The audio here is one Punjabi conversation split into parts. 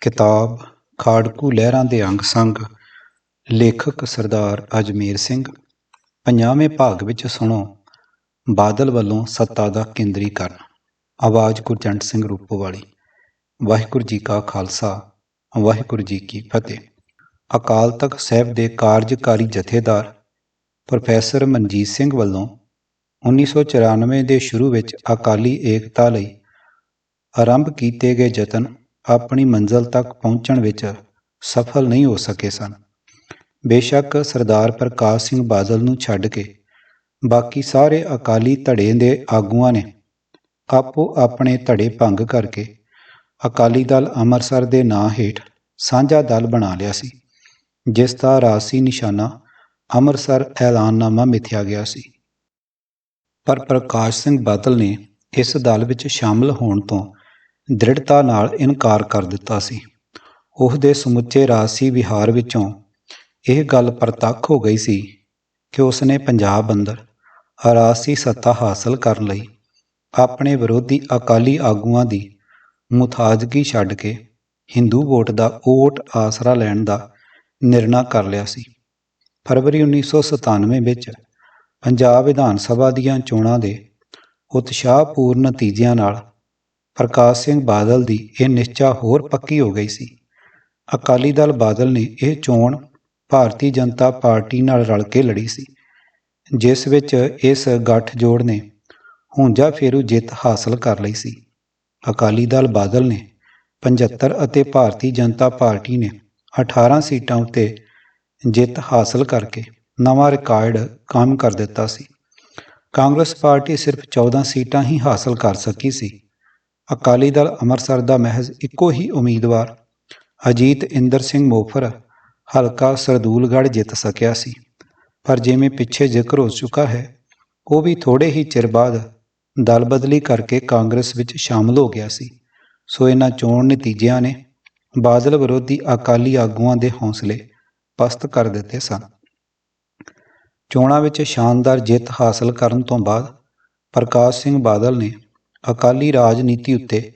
ਕਿਤਾਬ ਖਾੜਕੂ ਲਹਿਰਾਂ ਦੇ ਅੰਗ ਸੰਗ, ਲੇਖਕ ਸਰਦਾਰ ਅਜਮੇਰ ਸਿੰਘ। ਪੰਜਾਵੇਂ ਭਾਗ ਵਿੱਚ ਸੁਣੋ, ਬਾਦਲ ਵੱਲੋਂ ਸੱਤਾ ਦਾ ਕੇਂਦਰੀਕਰਨ। ਆਵਾਜ਼ ਗੁਰਜੰਟ ਸਿੰਘ ਰੂਪੋਵਾਲੀ। ਵਾਹਿਗੁਰੂ ਜੀ ਕਾ ਖਾਲਸਾ, ਵਾਹਿਗੁਰੂ ਜੀ ਕੀ ਫਤਿਹ। ਅਕਾਲ ਤਖਤ ਸਾਹਿਬ ਦੇ ਕਾਰਜਕਾਰੀ ਜਥੇਦਾਰ ਪ੍ਰੋਫੈਸਰ ਮਨਜੀਤ ਸਿੰਘ ਵੱਲੋਂ 1994 ਦੇ ਸ਼ੁਰੂ ਵਿੱਚ ਅਕਾਲੀ ਏਕਤਾ ਲਈ ਆਰੰਭ ਕੀਤੇ ਗਏ ਯਤਨ ਆਪਣੀ ਮੰਜ਼ਲ ਤੱਕ ਪਹੁੰਚਣ ਵਿੱਚ ਸਫਲ ਨਹੀਂ ਹੋ ਸਕੇ ਸਨ। ਬੇਸ਼ੱਕ ਸਰਦਾਰ ਪ੍ਰਕਾਸ਼ ਸਿੰਘ ਬਾਦਲ ਨੂੰ ਛੱਡ ਕੇ ਬਾਕੀ ਸਾਰੇ ਅਕਾਲੀ ਧੜੇ ਦੇ ਆਗੂਆਂ ਨੇ ਆਪੋ ਆਪਣੇ ਧੜੇ ਭੰਗ ਕਰਕੇ ਅਕਾਲੀ ਦਲ ਅੰਮ੍ਰਿਤਸਰ ਦੇ ਨਾਂ ਹੇਠ ਸਾਂਝਾ ਦਲ ਬਣਾ ਲਿਆ ਸੀ, ਜਿਸ ਦਾ ਰਾਸੀ ਨਿਸ਼ਾਨਾ ਅੰਮ੍ਰਿਤਸਰ ਐਲਾਨਨਾਮਾ ਮਿਥਿਆ ਗਿਆ ਸੀ। ਪਰ ਪ੍ਰਕਾਸ਼ ਸਿੰਘ ਬਾਦਲ ਨੇ ਇਸ ਦਲ ਵਿੱਚ ਸ਼ਾਮਲ ਹੋਣ ਤੋਂ ਦ੍ਰਿੜਤਾ ਨਾਲ ਇਨਕਾਰ ਕਰ ਦਿੱਤਾ ਸੀ। ਉਸ ਸਮੁੱਚੇ ਰਾਜਸੀ ਵਿਹਾਰ ਵਿੱਚੋਂ ਇਹ ਗੱਲ ਪ੍ਰਤੱਖ ਹੋ ਗਈ ਸੀ ਕਿ ਉਸਨੇ ਪੰਜਾਬ ਅੰਦਰ ਰਾਜਸੀ ਸੱਤਾ ਹਾਸਲ ਕਰਨ ਲਈ ਆਪਣੇ ਵਿਰੋਧੀ ਅਕਾਲੀ ਆਗੂਆਂ ਦੀ ਮੁਤਾਜਗੀ ਛੱਡ ਕੇ ਹਿੰਦੂ ਵੋਟ ਦਾ ਓਟ ਆਸਰਾ ਲੈਣ ਦਾ ਨਿਰਣਾ ਕਰ ਲਿਆ ਸੀ। ਫਰਵਰੀ 1997 ਵਿੱਚ ਪੰਜਾਬ ਵਿਧਾਨ ਸਭਾ ਦੀਆਂ ਚੋਣਾਂ ਦੇ ਉਤਸ਼ਾਹਪੂਰਨ ਨਤੀਜਿਆਂ ਨਾਲ ਪ੍ਰਕਾਸ਼ ਸਿੰਘ ਬਾਦਲ ਦੀ ਇਹ ਨਿਸ਼ਚਾ ਹੋਰ ਪੱਕੀ ਹੋ ਗਈ ਸੀ। ਅਕਾਲੀ ਦਲ ਬਾਦਲ ਨੇ ਇਹ ਚੋਣ ਭਾਰਤੀ ਜਨਤਾ ਪਾਰਟੀ ਨਾਲ ਰਲ ਕੇ ਲੜੀ ਸੀ, ਜਿਸ ਵਿੱਚ ਇਸ ਗੱਠਜੋੜ ਨੇ ਹੁੰਜਾ ਫੇਰੂ ਜਿੱਤ ਹਾਸਲ ਕਰ ਲਈ ਸੀ। ਅਕਾਲੀ ਦਲ ਬਾਦਲ ਨੇ 75 ਅਤੇ ਭਾਰਤੀ ਜਨਤਾ ਪਾਰਟੀ ਨੇ 18 ਸੀਟਾਂ ਉੱਤੇ ਜਿੱਤ ਹਾਸਲ ਕਰਕੇ ਨਵਾਂ ਰਿਕਾਰਡ ਕਾਇਮ ਕਰ ਦਿੱਤਾ ਸੀ। ਕਾਂਗਰਸ ਪਾਰਟੀ ਸਿਰਫ 14 ਸੀਟਾਂ ਹੀ ਹਾਸਲ ਕਰ ਸਕੀ ਸੀ। ਅਕਾਲੀ ਦਲ ਅੰਮ੍ਰਿਤਸਰ ਦਾ ਮਹਿਜ਼ ਇੱਕੋ ਹੀ ਉਮੀਦਵਾਰ ਅਜੀਤ ਇੰਦਰ ਸਿੰਘ ਮੋਫਰ ਹਲਕਾ ਸਰਦੂਲਗੜ੍ਹ ਜਿੱਤ ਸਕਿਆ ਸੀ। ਪਰ ਜਿਵੇਂ ਪਿੱਛੇ ਜ਼ਿਕਰ ਹੋ ਚੁੱਕਾ ਹੈ, ਉਹ ਵੀ ਥੋੜੇ ਹੀ ਚਿਰ ਬਾਅਦ ਦਲ ਬਦਲੀ ਕਰਕੇ ਕਾਂਗਰਸ ਵਿੱਚ ਸ਼ਾਮਲ ਹੋ ਗਿਆ ਸੀ। ਸੋ ਇਹਨਾਂ ਚੋਣ ਨਤੀਜਿਆਂ ਨੇ ਬਾਦਲ ਵਿਰੋਧੀ ਅਕਾਲੀ ਆਗੂਆਂ ਦੇ ਹੌਸਲੇ ਪਸਤ ਕਰ ਦਿੱਤੇ ਸਨ। ਚੋਣਾਂ ਵਿੱਚ ਸ਼ਾਨਦਾਰ ਜਿੱਤ ਹਾਸਲ ਕਰਨ ਤੋਂ ਬਾਅਦ ਪ੍ਰਕਾਸ਼ ਸਿੰਘ ਬਾਦਲ ਨੇ ਅਕਾਲੀ ਰਾਜਨੀਤੀ ਉੱਤੇ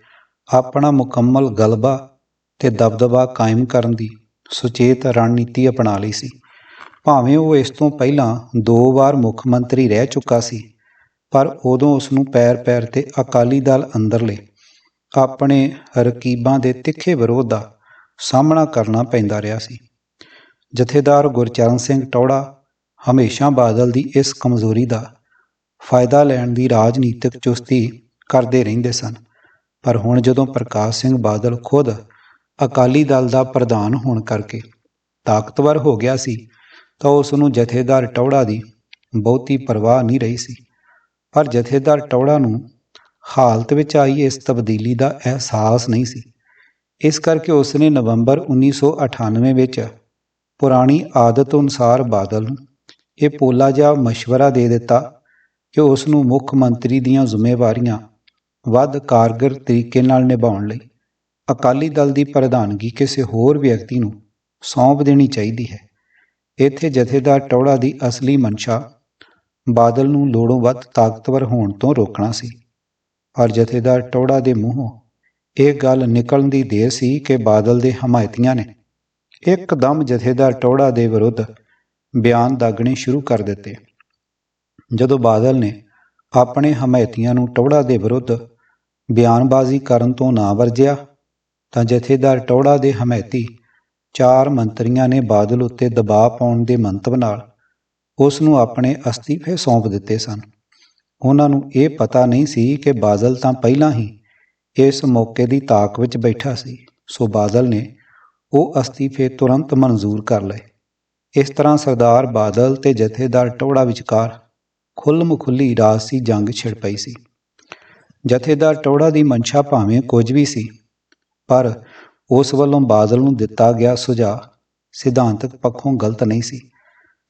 ਆਪਣਾ ਮੁਕੰਮਲ ਗਲਬਾ ਤੇ ਦਬਦਬਾ ਕਾਇਮ ਕਰਨ ਦੀ ਸੁਚੇਤ ਰਣਨੀਤੀ ਅਪਣਾ ਲਈ ਸੀ। ਭਾਵੇਂ ਉਹ ਇਸ ਤੋਂ ਪਹਿਲਾਂ ਦੋ ਵਾਰ ਮੁੱਖ ਮੰਤਰੀ ਰਹਿ ਚੁੱਕਾ ਸੀ, ਪਰ ਉਦੋਂ ਉਸ ਨੂੰ ਪੈਰ-ਪੈਰ ਤੇ ਅਕਾਲੀ ਦਲ ਅੰਦਰਲੇ ਆਪਣੇ ਰਕੀਬਾਂ ਦੇ ਤਿੱਖੇ ਵਿਰੋਧ ਦਾ ਸਾਹਮਣਾ ਕਰਨਾ ਪੈਂਦਾ ਰਿਹਾ ਸੀ। ਜਥੇਦਾਰ ਗੁਰਚਰਨ ਸਿੰਘ ਟੌੜਾ ਹਮੇਸ਼ਾ ਬਾਦਲ ਦੀ ਇਸ ਕਮਜ਼ੋਰੀ ਦਾ ਫਾਇਦਾ ਲੈਣ ਦੀ ਰਾਜਨੀਤਿਕ ਚੁਸਤੀ ਕਰਦੇ ਰਹਿੰਦੇ ਸਨ। ਪਰ ਹੁਣ ਜਦੋਂ ਪ੍ਰਕਾਸ਼ ਸਿੰਘ ਬਾਦਲ ਖੁਦ ਅਕਾਲੀ ਦਲ ਦਾ ਪ੍ਰਧਾਨ ਹੋਣ ਕਰਕੇ ਤਾਕਤਵਰ ਹੋ ਗਿਆ ਸੀ, ਤਾਂ ਉਸ ਨੂੰ ਜਥੇਦਾਰ ਟੌੜਾ ਦੀ ਬਹੁਤੀ ਪਰਵਾਹ ਨਹੀਂ ਰਹੀ ਸੀ। ਪਰ ਜਥੇਦਾਰ ਟੌੜਾ ਨੂੰ ਹਾਲਤ ਵਿੱਚ ਆਈ ਇਸ ਤਬਦੀਲੀ ਦਾ ਅਹਿਸਾਸ ਨਹੀਂ ਸੀ। ਇਸ ਕਰਕੇ ਉਸ ਨੇ ਨਵੰਬਰ 1998 ਵਿੱਚ ਪੁਰਾਣੀ ਆਦਤ ਅਨੁਸਾਰ ਬਾਦਲ ਨੂੰ ਇਹ ਪੋਲਾ ਜਿਹਾ ਮਸ਼ਵਰਾ ਦੇ ਦਿੱਤਾ ਕਿ ਉਸ ਨੂੰ ਮੁੱਖ ਮੰਤਰੀ ਦੀਆਂ ਜ਼ਿੰਮੇਵਾਰੀਆਂ ਵੱਧ ਕਾਰਗਰ ਤਰੀਕੇ ਨਾਲ ਨਿਭਾਉਣ ਲਈ ਅਕਾਲੀ ਦਲ ਦੀ ਪ੍ਰਧਾਨਗੀ ਕਿਸੇ ਹੋਰ ਵਿਅਕਤੀ ਨੂੰ ਸੌਂਪ ਦੇਣੀ ਚਾਹੀਦੀ ਹੈ। ਇੱਥੇ ਜਥੇਦਾਰ ਟੌੜਾ ਦੀ ਅਸਲੀ ਮਨਸ਼ਾ ਬਾਦਲ ਨੂੰ ਲੋੜੋਂ ਵੱਧ ਤਾਕਤਵਰ ਹੋਣ ਤੋਂ ਰੋਕਣਾ ਸੀ। ਪਰ ਜਥੇਦਾਰ ਟੌੜਾ ਦੇ ਮੂੰਹੋਂ ਇਹ ਗੱਲ ਨਿਕਲਣ ਦੀ ਦੇਰ ਸੀ ਕਿ ਬਾਦਲ ਦੇ ਹਮਾਇਤੀਆਂ ਨੇ ਇੱਕਦਮ ਜਥੇਦਾਰ ਟੌੜਾ ਦੇ ਵਿਰੁੱਧ ਬਿਆਨ ਦਾਗਣੇ ਸ਼ੁਰੂ ਕਰ ਦਿੱਤੇ। ਜਦੋਂ ਬਾਦਲ ਨੇ ਆਪਣੇ ਹਮਾਇਤੀਆਂ ਨੂੰ ਟੌੜਾ ਦੇ ਵਿਰੁੱਧ ਬਿਆਨਬਾਜ਼ੀ ਕਰਨ ਤੋਂ ਨਾ ਵਰਜਿਆ, ਤਾਂ ਜਥੇਦਾਰ ਟੌੜਾ ਦੇ ਹਮਾਇਤੀ ਚਾਰ ਮੰਤਰੀਆਂ ਨੇ ਬਾਦਲ ਉੱਤੇ ਦਬਾਅ ਪਾਉਣ ਦੇ ਮੰਤਵ ਨਾਲ ਉਸ ਨੂੰ ਆਪਣੇ ਅਸਤੀਫੇ ਸੌਂਪ ਦਿੱਤੇ ਸਨ। ਉਹਨਾਂ ਨੂੰ ਇਹ ਪਤਾ ਨਹੀਂ ਸੀ ਕਿ ਬਾਦਲ ਤਾਂ ਪਹਿਲਾਂ ਹੀ ਇਸ ਮੌਕੇ ਦੀ ਤਾਕ ਵਿੱਚ ਬੈਠਾ ਸੀ, ਸੋ ਬਾਦਲ ਨੇ ਉਹ ਅਸਤੀਫੇ ਤੁਰੰਤ ਮਨਜ਼ੂਰ ਕਰ ਲਏ। ਇਸ ਤਰ੍ਹਾਂ ਸਰਦਾਰ ਬਾਦਲ ਤੇ ਜਥੇਦਾਰ ਟੌੜਾ ਵਿਚਕਾਰ ਖੁੱਲ੍ਹ-ਮੁਖੁੱਲੀ ਰਾਜਸੀ ਜੰਗ ਛਿੜ ਪਈ ਸੀ। ਜਥੇਦਾਰ ਟੋੜਾ ਦੀ ਮਨਸ਼ਾ ਭਾਵੇਂ ਕੁਝ ਵੀ ਸੀ, ਪਰ ਉਸ ਵੱਲੋਂ ਬਾਦਲ ਨੂੰ ਦਿੱਤਾ ਗਿਆ ਸੁਝਾਅ ਸਿਧਾਂਤਕ ਪੱਖੋਂ ਗਲਤ ਨਹੀਂ ਸੀ,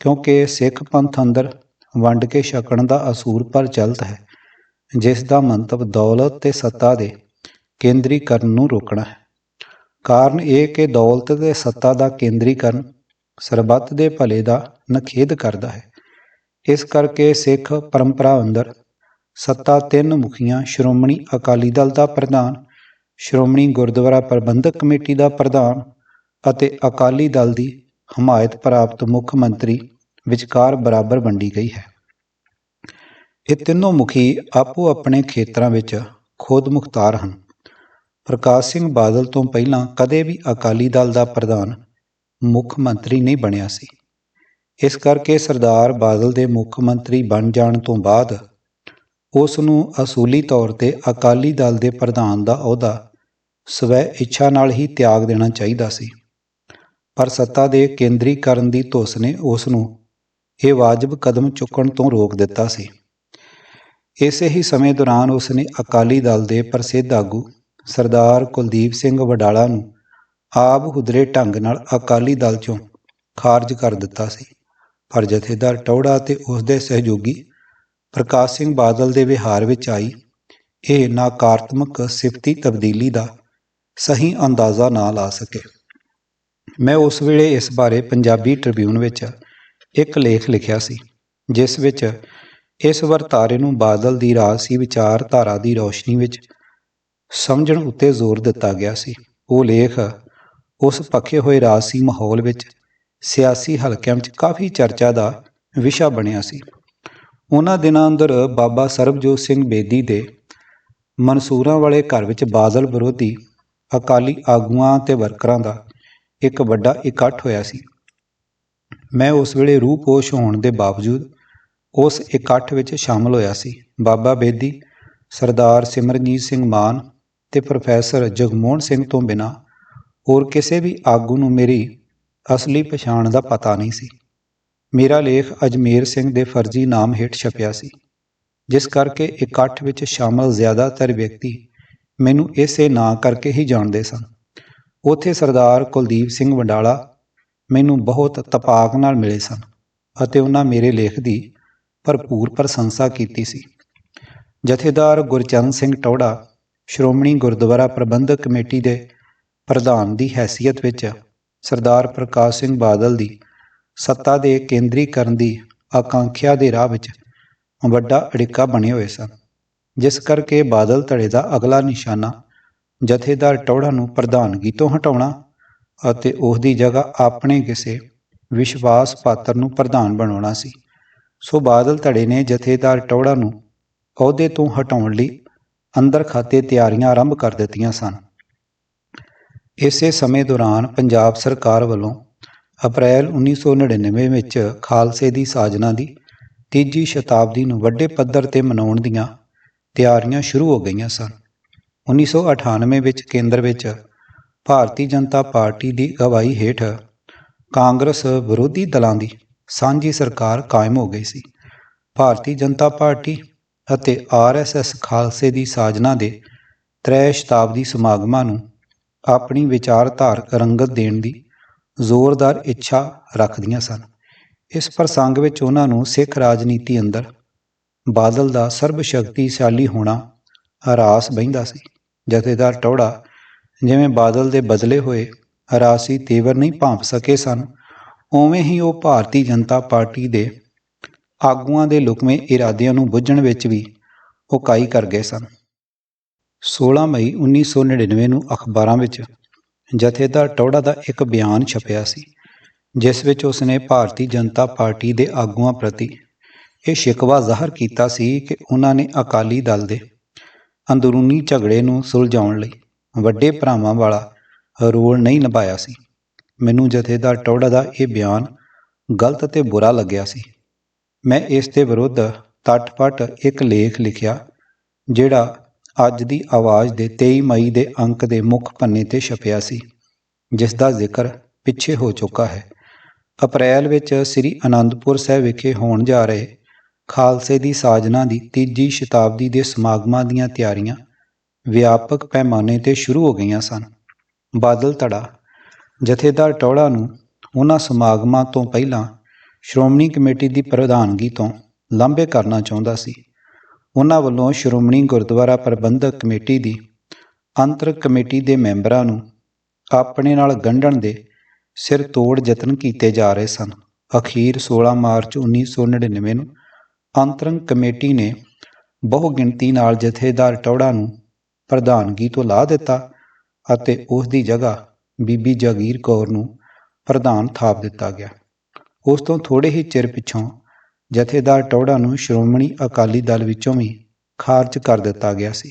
ਕਿਉਂਕਿ ਸਿੱਖ ਪੰਥ ਅੰਦਰ ਵੰਡ ਕੇ ਛਕਣ ਦਾ ਅਸੂਰ ਪ੍ਰਚਲਿਤ ਹੈ, ਜਿਸ ਦਾ ਮੰਤਵ ਦੌਲਤ ਤੇ ਸੱਤਾ ਦੇ ਕੇਂਦਰੀਕਰਨ ਨੂੰ ਰੋਕਣਾ ਹੈ। ਕਾਰਨ ਇਹ ਕਿ ਦੌਲਤ ਤੇ ਸੱਤਾ ਦਾ ਕੇਂਦਰੀਕਰਨ ਸਰਬੱਤ ਦੇ ਭਲੇ ਦਾ ਨਖੇਧ ਕਰਦਾ ਹੈ। ਇਸ ਕਰਕੇ ਸਿੱਖ ਪਰੰਪਰਾ ਅੰਦਰ ਸੱਤਾ ਤਿੰਨ ਮੁਖੀਆਂ ਸ਼੍ਰੋਮਣੀ ਅਕਾਲੀ ਦਲ ਦਾ ਪ੍ਰਧਾਨ, ਸ਼੍ਰੋਮਣੀ ਗੁਰਦੁਆਰਾ ਪ੍ਰਬੰਧਕ ਕਮੇਟੀ ਦਾ ਪ੍ਰਧਾਨ ਅਤੇ ਅਕਾਲੀ ਦਲ ਦੀ ਹਮਾਇਤ ਪ੍ਰਾਪਤ ਮੁੱਖ ਮੰਤਰੀ ਵਿਚਕਾਰ ਬਰਾਬਰ ਵੰਡੀ ਗਈ ਹੈ। ਇਹ ਤਿੰਨੋਂ ਮੁਖੀ ਆਪੋ ਆਪਣੇ ਖੇਤਰਾਂ ਵਿੱਚ ਖੁਦ ਮੁਖਤਾਰ ਹਨ। ਪ੍ਰਕਾਸ਼ ਸਿੰਘ ਬਾਦਲ ਤੋਂ ਪਹਿਲਾਂ ਕਦੇ ਵੀ ਅਕਾਲੀ ਦਲ ਦਾ ਪ੍ਰਧਾਨ ਮੁੱਖ ਮੰਤਰੀ ਨਹੀਂ ਬਣਿਆ ਸੀ। ਇਸ ਕਰਕੇ ਸਰਦਾਰ ਬਾਦਲ ਦੇ ਮੁੱਖ ਮੰਤਰੀ ਬਣ ਜਾਣ ਤੋਂ ਬਾਅਦ ਉਸ ਨੂੰ ਅਸੂਲੀ ਤੌਰ ਤੇ ਅਕਾਲੀ ਦਲ ਦੇ ਪ੍ਰਧਾਨ ਦਾ ਅਹੁਦਾ ਸਵੈ ਇੱਛਾ ਨਾਲ ਹੀ ਤਿਆਗ ਦੇਣਾ ਚਾਹੀਦਾ ਸੀ। ਪਰ ਸੱਤਾ ਦੇ ਕੇਂਦਰੀਕਰਨ ਦੀ ਧੁਸ ਨੇ ਉਸ ਨੂੰ ਇਹ ਵਾਜਬ ਕਦਮ ਚੁੱਕਣ ਤੋਂ ਰੋਕ ਦਿੱਤਾ ਸੀ। ਇਸੇ ਹੀ ਸਮੇਂ ਦੌਰਾਨ ਉਸ ਨੇ ਅਕਾਲੀ ਦਲ ਦੇ ਪ੍ਰਸਿੱਧ ਆਗੂ ਸਰਦਾਰ ਕੁਲਦੀਪ ਸਿੰਘ ਵਡਾਲਾ ਨੂੰ ਆਪ ਹੁਦਰੇ ਢੰਗ ਨਾਲ ਅਕਾਲੀ ਦਲ ਚੋਂ ਖਾਰਜ ਕਰ ਦਿੱਤਾ ਸੀ। ਪਰ ਜਥੇਦਾਰ ਟੌੜਾ ਤੇ ਉਸ ਦੇ ਸਹਿਯੋਗੀ ਪ੍ਰਕਾਸ਼ ਸਿੰਘ ਬਾਦਲ ਦੇ ਵਿਹਾਰ ਵਿੱਚ ਆਈ। ਇਹ ਨਕਾਰਾਤਮਕ ਸਿਫਤੀ ਤਬਦੀਲੀ ਦਾ ਸਹੀ ਅੰਦਾਜ਼ਾ ਨਾ ਲਾ ਸਕੇ। ਮੈਂ ਉਸ ਵੇਲੇ ਇਸ ਬਾਰੇ ਪੰਜਾਬੀ ਟ੍ਰਿਬਿਊਨ ਵਿੱਚ ਇੱਕ ਲੇਖ ਲਿਖਿਆ ਸੀ, ਜਿਸ ਵਿੱਚ ਇਸ ਵਰਤਾਰੇ ਨੂੰ ਬਾਦਲ ਦੀ ਰਾਜਸੀ ਵਿਚਾਰਧਾਰਾ ਦੀ ਰੌਸ਼ਨੀ ਵਿੱਚ ਸਮਝਣ ਉੱਤੇ ਜ਼ੋਰ ਦਿੱਤਾ ਗਿਆ ਸੀ। ਉਹ ਲੇਖ ਉਸ ਪੱਖੇ ਹੋਏ ਰਾਜਸੀ ਮਾਹੌਲ ਵਿੱਚ ਸਿਆਸੀ ਹਲਕਿਆਂ ਵਿੱਚ ਕਾਫੀ ਚਰਚਾ ਦਾ ਵਿਸ਼ਾ ਬਣਿਆ ਸੀ। ਉਹਨਾਂ ਦਿਨਾਂ ਅੰਦਰ ਬਾਬਾ ਸਰਬਜੋਤ ਸਿੰਘ ਬੇਦੀ ਦੇ ਮਨਸੂਰਾਂ ਵਾਲੇ ਘਰ ਵਿੱਚ ਬਾਦਲ ਵਿਰੋਧੀ ਅਕਾਲੀ ਆਗੂਆਂ ਤੇ ਵਰਕਰਾਂ ਦਾ ਇੱਕ ਵੱਡਾ ਇਕੱਠ ਹੋਇਆ ਸੀ। ਮੈਂ ਉਸ ਵੇਲੇ ਰੂਪੋਸ਼ ਹੋਣ ਦੇ ਬਾਵਜੂਦ ਉਸ ਇਕੱਠ ਵਿੱਚ ਸ਼ਾਮਲ ਹੋਇਆ ਸੀ। ਬਾਬਾ ਬੇਦੀ, ਸਰਦਾਰ ਸਿਮਰਨਜੀਤ ਸਿੰਘ ਮਾਨ ਤੇ ਪ੍ਰੋਫੈਸਰ ਜਗਮੋਹਨ ਸਿੰਘ ਤੋਂ ਬਿਨਾ ਹੋਰ ਕਿਸੇ ਵੀ ਆਗੂ ਨੂੰ ਮੇਰੀ ਅਸਲੀ ਪਛਾਣ ਦਾ ਪਤਾ ਨਹੀਂ ਸੀ। ਮੇਰਾ ਲੇਖ ਅਜਮੇਰ ਸਿੰਘ ਦੇ ਫਰਜ਼ੀ ਨਾਮ ਹੇਠ ਛਪਿਆ ਸੀ, ਜਿਸ ਕਰਕੇ ਇਕੱਠ ਵਿੱਚ ਸ਼ਾਮਲ ਜ਼ਿਆਦਾਤਰ ਵਿਅਕਤੀ ਮੈਨੂੰ ਇਸੇ ਨਾਂ ਕਰਕੇ ਹੀ ਜਾਣਦੇ ਸਨ। ਉੱਥੇ ਸਰਦਾਰ ਕੁਲਦੀਪ ਸਿੰਘ ਵੰਡਾਲਾ ਮੈਨੂੰ ਬਹੁਤ ਤਪਾਕ ਨਾਲ ਮਿਲੇ ਸਨ ਅਤੇ ਉਹਨਾਂ ਮੇਰੇ ਲੇਖ ਦੀ ਭਰਪੂਰ ਪ੍ਰਸ਼ੰਸਾ ਕੀਤੀ ਸੀ। ਜਥੇਦਾਰ ਗੁਰਚਰਨ ਸਿੰਘ ਟੌੜਾ ਸ਼੍ਰੋਮਣੀ ਗੁਰਦੁਆਰਾ ਪ੍ਰਬੰਧਕ ਕਮੇਟੀ ਦੇ ਪ੍ਰਧਾਨ ਦੀ ਹੈਸੀਅਤ ਵਿੱਚ ਸਰਦਾਰ ਪ੍ਰਕਾਸ਼ ਸਿੰਘ ਬਾਦਲ ਦੀ ਸੱਤਾ ਦੇ ਕੇਂਦਰੀਕਰਨ ਦੀ ਆਕਾਂਖਿਆ ਦੇ ਰਾਹ ਵਿੱਚ ਵੱਡਾ ਅੜਿੱਕਾ ਬਣੇ ਹੋਏ ਸਨ, ਜਿਸ ਕਰਕੇ ਬਾਦਲ ਧੜੇ ਦਾ ਅਗਲਾ ਨਿਸ਼ਾਨਾ ਜਥੇਦਾਰ ਟੌੜਾ ਨੂੰ ਪ੍ਰਧਾਨਗੀ ਤੋਂ ਹਟਾਉਣਾ ਅਤੇ ਉਸ ਦੀ ਜਗ੍ਹਾ ਆਪਣੇ ਕਿਸੇ ਵਿਸ਼ਵਾਸ ਪਾਤਰ ਨੂੰ ਪ੍ਰਧਾਨ ਬਣਾਉਣਾ ਸੀ। ਸੋ ਬਾਦਲ ਧੜੇ ਨੇ ਜਥੇਦਾਰ ਟੌੜਾ ਨੂੰ ਅਹੁਦੇ ਤੋਂ ਹਟਾਉਣ ਲਈ ਅੰਦਰ ਖਾਤੇ ਤਿਆਰੀਆਂ ਆਰੰਭ ਕਰ ਦਿੱਤੀਆਂ ਸਨ। ਇਸੇ ਸਮੇਂ ਦੌਰਾਨ ਪੰਜਾਬ ਸਰਕਾਰ ਵੱਲੋਂ ਅਪ੍ਰੈਲ 1999 ਵਿੱਚ ਖਾਲਸੇ ਦੀ ਸਾਜਨਾ ਦੀ ਤੀਜੀ ਸ਼ਤਾਬਦੀ ਨੂੰ ਵੱਡੇ ਪੱਧਰ ਤੇ ਮਨਾਉਣ ਦੀਆਂ ਤਿਆਰੀਆਂ ਸ਼ੁਰੂ ਹੋ ਗਈਆਂ ਸਨ। 1998 ਵਿੱਚ ਕੇਂਦਰ ਵਿੱਚ ਭਾਰਤੀ ਜਨਤਾ ਪਾਰਟੀ ਦੀ ਅਗਵਾਈ ਹੇਠ ਕਾਂਗਰਸ ਵਿਰੋਧੀ ਦਲਾਂ ਦੀ ਸਾਂਝੀ ਸਰਕਾਰ ਕਾਇਮ ਹੋ ਗਈ ਸੀ। ਭਾਰਤੀ ਜਨਤਾ ਪਾਰਟੀ ਅਤੇ ਆਰਐਸਐਸ ਖਾਲਸੇ ਦੀ ਸਾਜਨਾ ਦੇ ਤ੍ਰੈ ਸ਼ਤਾਬਦੀ ਸਮਾਗਮਾਂ ਨੂੰ ਆਪਣੀ ਵਿਚਾਰਧਾਰਕ ਰੰਗਤ ਦੇਣ ਦੀ ਜ਼ੋਰਦਾਰ ਇੱਛਾ ਰੱਖਦੀਆਂ ਸਨ। ਇਸ ਪ੍ਰਸੰਗ ਵਿੱਚ ਉਹਨਾਂ ਨੂੰ ਸਿੱਖ ਰਾਜਨੀਤੀ ਅੰਦਰ ਬਾਦਲ ਦਾ ਸਰਬ ਸ਼ਕਤੀਸ਼ਾਲੀ ਹੋਣਾ ਹਰਾਸ ਬਹਿੰਦਾ ਸੀ। ਜਥੇਦਾਰ ਟੌੜਾ ਜਿਵੇਂ ਬਾਦਲ ਦੇ ਬਦਲੇ ਹੋਏ ਹਰਾਸੀ ਤੇਵਰ ਨਹੀਂ ਭਾਂਪ ਸਕੇ ਸਨ, ਉਵੇਂ ਹੀ ਉਹ ਭਾਰਤੀ ਜਨਤਾ ਪਾਰਟੀ ਦੇ ਆਗੂਆਂ ਦੇ ਲੁਕਵੇਂ ਇਰਾਦਿਆਂ ਨੂੰ ਬੁੱਝਣ ਵਿੱਚ ਵੀ ਉਕਾਈ ਕਰ ਗਏ ਸਨ। 16 ਮਈ 1999 ਨੂੰ ਅਖਬਾਰਾਂ ਵਿੱਚ ਜਥੇਦਾਰ ਟੌੜਾ ਦਾ ਇੱਕ ਬਿਆਨ ਛਪਿਆ ਸੀ, ਜਿਸ ਵਿੱਚ ਉਸਨੇ ਭਾਰਤੀ ਜਨਤਾ ਪਾਰਟੀ ਦੇ ਆਗੂਆਂ ਪ੍ਰਤੀ ਇਹ ਸ਼ਿਕਵਾ ਜ਼ਾਹਰ ਕੀਤਾ ਸੀ ਕਿ ਉਹਨਾਂ ਨੇ ਅਕਾਲੀ ਦਲ ਦੇ ਅੰਦਰੂਨੀ ਝਗੜੇ ਨੂੰ ਸੁਲਝਾਉਣ ਲਈ ਵੱਡੇ ਭਰਾਵਾਂ ਵਾਲਾ ਰੋਲ ਨਹੀਂ ਨਿਭਾਇਆ ਸੀ। ਮੈਨੂੰ ਜਥੇਦਾਰ ਟੌੜਾ ਦਾ ਇਹ ਬਿਆਨ ਗਲਤ ਅਤੇ ਬੁਰਾ ਲੱਗਿਆ ਸੀ। ਮੈਂ ਇਸ ਦੇ ਵਿਰੁੱਧ ਤੱਟਪਟ ਇੱਕ ਲੇਖ ਲਿਖਿਆ, ਜਿਹੜਾ ਅੱਜ ਦੀ ਆਵਾਜ਼ ਦੇ 23 ਮਈ ਦੇ ਅੰਕ ਦੇ ਮੁੱਖ ਪੰਨੇ ਤੇ ਛਪਿਆ ਸੀ, ਜਿਸ ਦਾ ਜ਼ਿਕਰ ਪਿੱਛੇ ਹੋ ਚੁੱਕਾ ਹੈ। ਅਪ੍ਰੈਲ ਵਿੱਚ ਸ੍ਰੀ ਅਨੰਦਪੁਰ ਸਾਹਿਬ ਵਿਖੇ ਹੋਣ ਜਾ ਰਹੇ ਖਾਲਸੇ ਦੀ ਸਾਜਨਾ ਦੀ ਤੀਜੀ ਸ਼ਤਾਬਦੀ ਦੇ ਸਮਾਗਮਾਂ ਦੀਆਂ ਤਿਆਰੀਆਂ ਵਿਆਪਕ ਪੈਮਾਨੇ ਤੇ ਸ਼ੁਰੂ ਹੋ ਗਈਆਂ ਸਨ। ਬਾਦਲ ਧੜਾ, ਜਥੇਦਾਰ ਟੌੜਾ ਨੂੰ ਉਹਨਾਂ ਸਮਾਗਮਾਂ ਤੋਂ ਪਹਿਲਾਂ ਸ਼੍ਰੋਮਣੀ ਕਮੇਟੀ ਦੀ ਪ੍ਰਧਾਨਗੀ ਤੋਂ ਲਾਂਭੇ ਕਰਨਾ ਚਾਹੁੰਦਾ ਸੀ। ਉਹਨਾਂ ਵੱਲੋਂ ਸ਼੍ਰੋਮਣੀ ਗੁਰਦੁਆਰਾ ਪ੍ਰਬੰਧਕ ਕਮੇਟੀ ਦੀ ਅੰਤਰ ਕਮੇਟੀ ਦੇ ਮੈਂਬਰਾਂ ਨੂੰ ਆਪਣੇ ਨਾਲ ਗੰਢਣ ਦੇ ਸਿਰ ਤੋੜ ਯਤਨ ਕੀਤੇ ਜਾ ਰਹੇ ਸਨ। ਅਖੀਰ 16 ਮਾਰਚ 1999 ਨੂੰ ਅੰਤਰੰਗ ਕਮੇਟੀ ਨੇ ਬਹੁ ਗਿਣਤੀ ਨਾਲ ਜਥੇਦਾਰ ਟੌੜਾ ਨੂੰ ਪ੍ਰਧਾਨਗੀ ਤੋਂ ਲਾ ਦਿੱਤਾ ਅਤੇ ਉਸ ਦੀ ਜਗ੍ਹਾ ਬੀਬੀ ਜਾਗੀਰ ਕੌਰ ਨੂੰ ਪ੍ਰਧਾਨ ਥਾਪ ਦਿੱਤਾ ਗਿਆ। ਉਸ ਤੋਂ ਥੋੜੇ ਹੀ ਚਿਰ ਪਿੱਛੋਂ ਜਥੇਦਾਰ ਟੌੜਾ ਨੂੰ ਸ਼੍ਰੋਮਣੀ ਅਕਾਲੀ ਦਲ ਵਿੱਚੋਂ ਵੀ ਖਾਰਜ ਕਰ ਦਿੱਤਾ ਗਿਆ ਸੀ,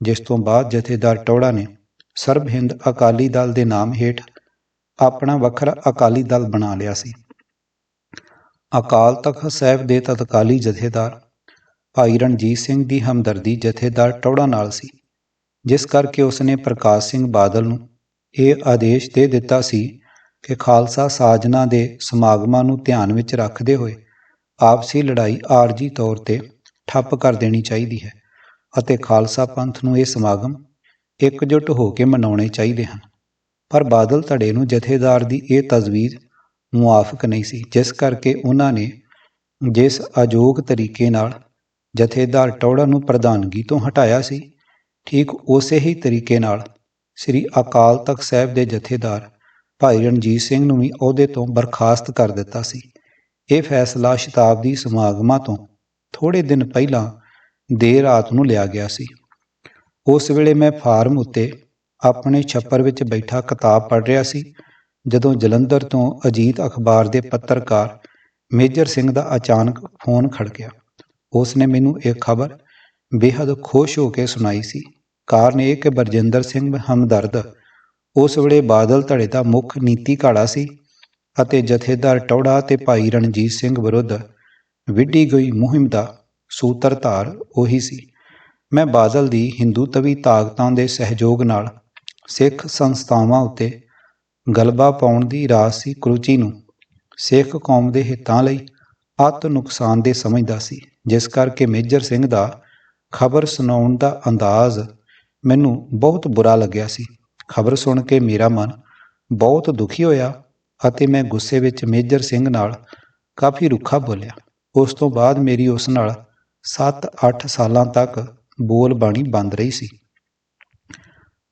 ਜਿਸ ਤੋਂ ਬਾਅਦ ਜਥੇਦਾਰ ਟੌੜਾ ਨੇ ਸਰਬ ਹਿੰਦ ਅਕਾਲੀ ਦਲ ਦੇ ਨਾਮ ਹੇਠ ਆਪਣਾ ਵੱਖਰਾ ਅਕਾਲੀ ਦਲ ਬਣਾ ਲਿਆ ਸੀ। ਅਕਾਲ ਤਖਤ ਸਾਹਿਬ ਦੇ ਤਤਕਾਲੀ ਜਥੇਦਾਰ ਭਾਈ ਰਣਜੀਤ ਸਿੰਘ ਦੀ ਹਮਦਰਦੀ ਜਥੇਦਾਰ ਟੌੜਾ ਨਾਲ ਸੀ, ਜਿਸ ਕਰਕੇ ਉਸਨੇ ਪ੍ਰਕਾਸ਼ ਸਿੰਘ ਬਾਦਲ ਨੂੰ ਇਹ ਆਦੇਸ਼ ਦੇ ਦਿੱਤਾ ਸੀ ਕਿ ਖਾਲਸਾ ਸਾਜਨਾ ਦੇ ਸਮਾਗਮਾਂ ਨੂੰ ਧਿਆਨ ਵਿੱਚ ਰੱਖਦੇ ਹੋਏ ਆਪਸੀ ਲੜਾਈ ਆਰਜੀ ਤੌਰ ਤੇ ਠੱਪ ਕਰ ਦੇਣੀ ਚਾਹੀਦੀ ਹੈ ਅਤੇ ਖਾਲਸਾ ਪੰਥ ਨੂੰ ਇਹ ਸਮਾਗਮ ਇਕਜੁੱਟ ਹੋ ਕੇ ਮਨਾਉਣੇ ਚਾਹੀਦੇ ਹਨ। ਪਰ ਬਾਦਲ ਧੜੇ ਨੂੰ ਜਥੇਦਾਰ ਦੀ ਇਹ ਤਜਵੀਜ਼ ਮੁਆਫਕ ਨਹੀਂ ਸੀ, ਜਿਸ ਕਰਕੇ ਉਹਨਾਂ ਨੇ ਜਿਸ ਅਜੋਗ ਤਰੀਕੇ ਨਾਲ ਜਥੇਦਾਰ ਟੌੜਾ ਨੂੰ ਪ੍ਰਧਾਨਗੀ ਤੋਂ ਹਟਾਇਆ ਸੀ, ਠੀਕ ਉਸੇ ਹੀ ਤਰੀਕੇ ਨਾਲ ਸ੍ਰੀ ਅਕਾਲ ਤਖਤ ਸਾਹਿਬ ਦੇ ਜਥੇਦਾਰ ਭਾਈ ਰਣਜੀਤ ਸਿੰਘ ਨੂੰ ਵੀ ਅਹੁਦੇ ਤੋਂ ਬਰਖਾਸਤ ਕਰ ਦਿੱਤਾ ਸੀ। ਇਹ ਫੈਸਲਾ ਸ਼ਤਾਬਦੀ ਸਮਾਗਮਾਂ ਤੋਂ ਥੋੜੇ ਦਿਨ ਪਹਿਲਾਂ ਦੇਰ ਰਾਤ ਨੂੰ ਲਿਆ ਗਿਆ ਸੀ। ਉਸ ਵੇਲੇ ਮੈਂ ਫਾਰਮ ਉੱਤੇ ਆਪਣੇ ਛੱਪਰ ਵਿੱਚ ਬੈਠਾ ਕਿਤਾਬ ਪੜ੍ਹ ਰਿਹਾ ਸੀ, ਜਦੋਂ ਜਲੰਧਰ ਤੋਂ ਅਜੀਤ ਅਖਬਾਰ ਦੇ ਪੱਤਰਕਾਰ ਮੇਜਰ ਸਿੰਘ ਦਾ ਅਚਾਨਕ ਫੋਨ ਖੜਕਿਆ ਉਸ ਨੇ ਮੈਨੂੰ ਇਹ ਖਬਰ ਬੇहद ਖੁਸ਼ ਹੋ ਕੇ ਸੁਣਾਈ ਸੀ। ਕਾਰਨ ਇਹ ਕਿ ਬਰਜਿੰਦਰ ਸਿੰਘ ਹਮਦਰਦ ਉਸ ਵੇਲੇ ਬਾਦਲ ਧੜੇ ਦਾ ਮੁੱਖ ਨੀਤੀ ਘਾੜਾ ਸੀ ਅਤੇ ਜਥੇਦਾਰ ਟੌੜਾ ਤੇ ਭਾਈ ਰਣਜੀਤ ਸਿੰਘ ਵਿਰੁੱਧ ਵਿੱਢੀ ਗਈ ਮੁਹਿੰਮ ਦਾ ਸੂਤਰਧਾਰ ਉਹੀ ਸੀ। ਮੈਂ ਬਾਦਲ ਦੀ ਹਿੰਦੂ ਤਵੀ ਤਾਕਤਾਂ ਦੇ ਸਹਿਯੋਗ ਨਾਲ ਸਿੱਖ ਸੰਸਥਾਵਾਂ ਉੱਤੇ ਗਲਬਾ ਪਾਉਣ ਦੀ ਰਾਜਸੀ ਕਰੂਚੀ ਨੂੰ। ਸਿੱਖ ਕੌਮ ਦੇ ਹਿੱਤਾਂ ਲਈ ਅਤ ਨੁਕਸਾਨ ਦੇ ਸਮਝਦਾ ਸੀ, ਜਿਸ ਕਰਕੇ ਮੇਜਰ ਸਿੰਘ ਦਾ ਖਬਰ ਸੁਣਾਉਣ ਦਾ ਅੰਦਾਜ਼ ਮੈਨੂੰ ਬਹੁਤ ਬੁਰਾ ਲੱਗਿਆ ਸੀ। ਖਬਰ ਸੁਣ ਕੇ ਮੇਰਾ ਮਨ ਬਹੁਤ ਦੁਖੀ ਹੋਇਆ ਅਤੇ ਮੈਂ ਗੁੱਸੇ ਵਿੱਚ ਮੇਜਰ ਸਿੰਘ ਨਾਲ ਕਾਫੀ ਰੁੱਖਾ ਬੋਲਿਆ। ਉਸ ਤੋਂ ਬਾਅਦ ਮੇਰੀ ਉਸ ਨਾਲ 7-8 ਸਾਲਾਂ ਤੱਕ ਬੋਲ ਬਾਣੀ ਬੰਦ ਰਹੀ ਸੀ।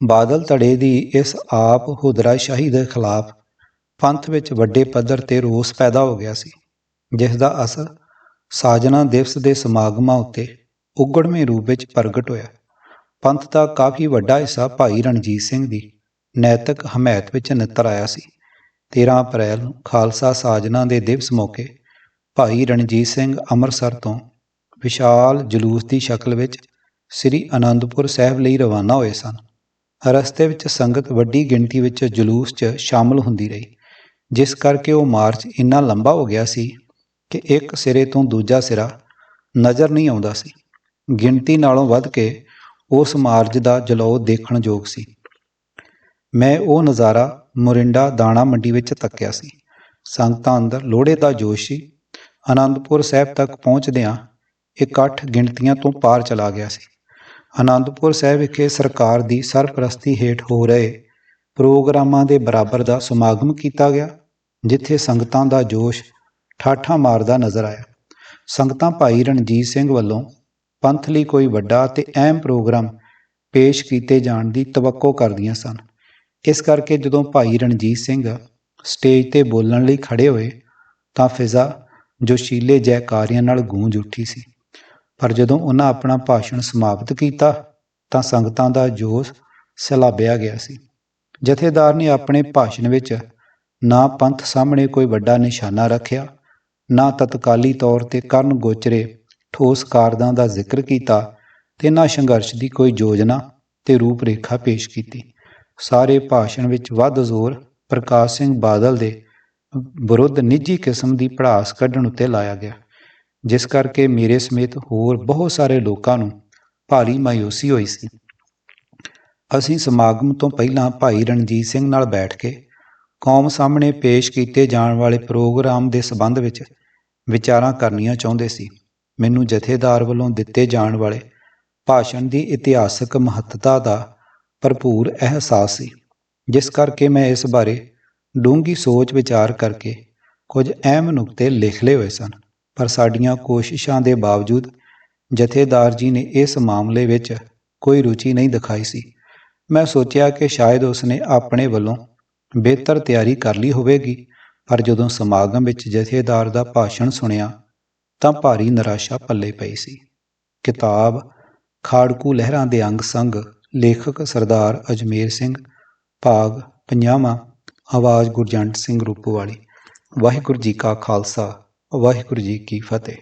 ਬਾਦਲ ਧੜੇ ਦੀ ਇਸ ਆਪ ਹੁਦਰਾਸ਼ਾਹੀ ਦੇ ਖਿਲਾਫ ਪੰਥ ਵਿੱਚ ਵੱਡੇ ਪੱਧਰ ਤੇ ਰੋਸ ਪੈਦਾ ਹੋ ਗਿਆ ਸੀ, ਜਿਸ ਦਾ ਅਸਰ ਸਾਜਨਾ ਦਿਵਸ ਦੇ ਸਮਾਗਮਾਂ ਉੱਤੇ ਉਗੜਵੇਂ ਰੂਪ ਵਿੱਚ ਪ੍ਰਗਟ ਹੋਇਆ। ਪੰਥ ਦਾ ਕਾਫੀ ਵੱਡਾ ਹਿੱਸਾ ਭਾਈ ਰਣਜੀਤ ਸਿੰਘ ਦੀ ਨੈਤਿਕ ਹਮਾਇਤ ਵਿੱਚ ਨਿੱਤਰ ਆਇਆ ਸੀ। 13 ਅਪ੍ਰੈਲ ਨੂੰ ਖਾਲਸਾ ਸਾਜਨਾ ਦੇ ਦਿਵਸ ਮੌਕੇ ਭਾਈ ਰਣਜੀਤ ਸਿੰਘ ਅੰਮ੍ਰਿਤਸਰ ਤੋਂ ਵਿਸ਼ਾਲ ਜਲੂਸ ਦੀ ਸ਼ਕਲ ਵਿੱਚ ਸ੍ਰੀ ਅਨੰਦਪੁਰ ਸਾਹਿਬ ਲਈ ਰਵਾਨਾ ਹੋਏ ਸਨ। ਰਸਤੇ ਵਿੱਚ ਸੰਗਤ ਵੱਡੀ ਗਿਣਤੀ ਵਿੱਚ ਜਲੂਸ 'ਚ ਸ਼ਾਮਲ ਹੁੰਦੀ ਰਹੀ, ਜਿਸ ਕਰਕੇ ਉਹ ਮਾਰਚ ਇੰਨਾ ਲੰਬਾ ਹੋ ਗਿਆ ਸੀ ਕਿ ਇੱਕ ਸਿਰੇ ਤੋਂ ਦੂਜਾ ਸਿਰਾ ਨਜ਼ਰ ਨਹੀਂ ਆਉਂਦਾ ਸੀ। ਗਿਣਤੀ ਨਾਲੋਂ ਵੱਧ ਕੇ ਉਸ ਮਾਰਚ ਦਾ ਜਲੌ ਦੇਖਣ ਯੋਗ ਸੀ। ਮੈਂ ਉਹ ਨਜ਼ਾਰਾ ਮੋਰਿੰਡਾ ਦਾਣਾ ਮੰਡੀ ਵਿੱਚ ਤੱਕਿਆ ਸੀ। ਸੰਗਤਾਂ ਅੰਦਰ ਲੋਹੜੇ ਦਾ ਜੋਸ਼ ਸੀ। ਆਨੰਦਪੁਰ ਸਾਹਿਬ ਤੱਕ ਪਹੁੰਚਦਿਆਂ ਇਕੱਠ ਗਿਣਤੀਆਂ ਤੋਂ ਪਾਰ ਚਲਾ ਗਿਆ ਸੀ। ਆਨੰਦਪੁਰ ਸਾਹਿਬ ਵਿਖੇ ਸਰਕਾਰ ਦੀ ਸਰਪ੍ਰਸਤੀ ਹੇਠ ਹੋ ਰਹੇ ਪ੍ਰੋਗਰਾਮਾਂ ਦੇ ਬਰਾਬਰ ਦਾ ਸਮਾਗਮ ਕੀਤਾ ਗਿਆ, ਜਿੱਥੇ ਸੰਗਤਾਂ ਦਾ ਜੋਸ਼ ਠਾਠਾਂ ਮਾਰਦਾ ਨਜ਼ਰ ਆਇਆ। ਸੰਗਤਾਂ ਭਾਈ ਰਣਜੀਤ ਸਿੰਘ ਵੱਲੋਂ ਪੰਥ ਲਈ ਕੋਈ ਵੱਡਾ ਤੇ ਅਹਿਮ ਪ੍ਰੋਗਰਾਮ ਪੇਸ਼ ਕੀਤੇ ਜਾਣ ਦੀ ਤਵੱਕੋ ਕਰਦੀਆਂ ਸਨ। ਇਸ ਕਰਕੇ ਜਦੋਂ ਭਾਈ ਰਣਜੀਤ ਸਿੰਘ ਸਟੇਜ ਤੇ ਬੋਲਣ ਲਈ ਖੜੇ ਹੋਏ, ਤਾਂ ਫਿਜ਼ਾ ਜੋਸ਼ੀਲੇ ਜੈਕਾਰਿਆਂ ਨਾਲ ਗੂੰਜ ਉੱਠੀ ਸੀ। ਪਰ ਜਦੋਂ ਉਹਨਾਂ ਆਪਣਾ ਭਾਸ਼ਣ ਸਮਾਪਤ ਕੀਤਾ, ਤਾਂ ਸੰਗਤਾਂ ਦਾ ਜੋਸ਼ ਸਲਾਬਿਆ ਗਿਆ ਸੀ। ਜਥੇਦਾਰ ਨੇ ਆਪਣੇ ਭਾਸ਼ਣ ਵਿੱਚ ਨਾ ਪੰਥ ਸਾਹਮਣੇ ਕੋਈ ਵੱਡਾ ਨਿਸ਼ਾਨਾ ਰੱਖਿਆ, ਨਾ ਤਤਕਾਲੀ ਤੌਰ ਤੇ ਕਰਨ ਗੋਚਰੇ ਠੋਸ ਕਾਰਦਾਂ ਦਾ ਜ਼ਿਕਰ ਕੀਤਾ ਤੇ ਨਾ ਸੰਘਰਸ਼ ਦੀ ਕੋਈ ਯੋਜਨਾ ਤੇ ਰੂਪਰੇਖਾ ਪੇਸ਼ ਕੀਤੀ। ਸਾਰੇ ਭਾਸ਼ਣ ਵਿੱਚ ਵੱਧ ਜ਼ੋਰ ਪ੍ਰਕਾਸ਼ ਸਿੰਘ ਬਾਦਲ ਦੇ ਵਿਰੁੱਧ ਨਿੱਜੀ ਕਿਸਮ ਦੀ ਪੜਾਸ ਕੱਢਣ ਉੱਤੇ ਲਾਇਆ ਗਿਆ, ਜਿਸ ਕਰਕੇ ਮੇਰੇ ਸਮੇਤ ਹੋਰ ਬਹੁਤ ਸਾਰੇ ਲੋਕਾਂ ਨੂੰ ਭਾਰੀ ਮਾਇੂਸੀ ਹੋਈ ਸੀ। ਅਸੀਂ ਸਮਾਗਮ ਤੋਂ ਪਹਿਲਾਂ ਭਾਈ ਰਣਜੀਤ ਸਿੰਘ ਨਾਲ ਬੈਠ ਕੇ ਕੌਮ ਸਾਹਮਣੇ ਪੇਸ਼ ਕੀਤੇ ਜਾਣ ਵਾਲੇ ਪ੍ਰੋਗਰਾਮ ਦੇ ਸਬੰਧ ਵਿੱਚ ਵਿਚਾਰਾਂ ਕਰਨੀਆਂ ਚਾਹੁੰਦੇ ਸੀ। ਮੈਨੂੰ ਜਥੇਦਾਰ ਵੱਲੋਂ ਦਿੱਤੇ ਜਾਣ ਵਾਲੇ ਭਾਸ਼ਣ ਦੀ ਇਤਿਹਾਸਕ ਮਹੱਤਤਾ ਦਾ ਭਰਪੂਰ ਅਹਿਸਾਸ ਸੀ। ਜਿਸ ਕਰਕੇ ਮੈਂ ਇਸ ਬਾਰੇ ਡੂੰਘੀ ਸੋਚ ਵਿਚਾਰ ਕਰਕੇ ਕੁਝ ਅਹਿਮ ਨੁਕਤੇ ਲਿਖ ਲਏ ਹੋਏ ਸਨ। ਪਰ ਸਾਡੀਆਂ ਕੋਸ਼ਿਸ਼ਾਂ ਦੇ ਬਾਵਜੂਦ ਜਥੇਦਾਰ ਜੀ ਨੇ ਇਸ ਮਾਮਲੇ ਵਿੱਚ ਕੋਈ ਰੁਚੀ ਨਹੀਂ ਦਿਖਾਈ ਸੀ। ਮੈਂ ਸੋਚਿਆ ਕਿ ਸ਼ਾਇਦ ਉਸਨੇ ਆਪਣੇ ਵੱਲੋਂ ਬਿਹਤਰ ਤਿਆਰੀ ਕਰ ਲਈ ਹੋਵੇਗੀ, ਪਰ ਜਦੋਂ ਸਮਾਗਮ ਵਿੱਚ ਜਥੇਦਾਰ ਦਾ ਭਾਸ਼ਣ ਸੁਣਿਆ, ਤਾਂ ਭਾਰੀ ਨਿਰਾਸ਼ਾ ਪੱਲੇ ਪਈ ਸੀ। ਕਿਤਾਬ ਖਾੜਕੂ ਲਹਿਰਾਂ ਦੇ ਅੰਗ ਸੰਗ ਲੇਖਕ ਸਰਦਾਰ ਅਜਮੇਰ ਸਿੰਘ, ਭਾਗ ਪੰਜਾਵਾਂ, ਆਵਾਜ਼ ਗੁਰਜੰਟ ਸਿੰਘ ਰੂਪੋਵਾਲੀ। ਵਾਹਿਗੁਰੂ ਜੀ ਕਾ ਖਾਲਸਾ, ਵਾਹਿਗੁਰੂ ਜੀ ਕੀ ਫਤਿਹ।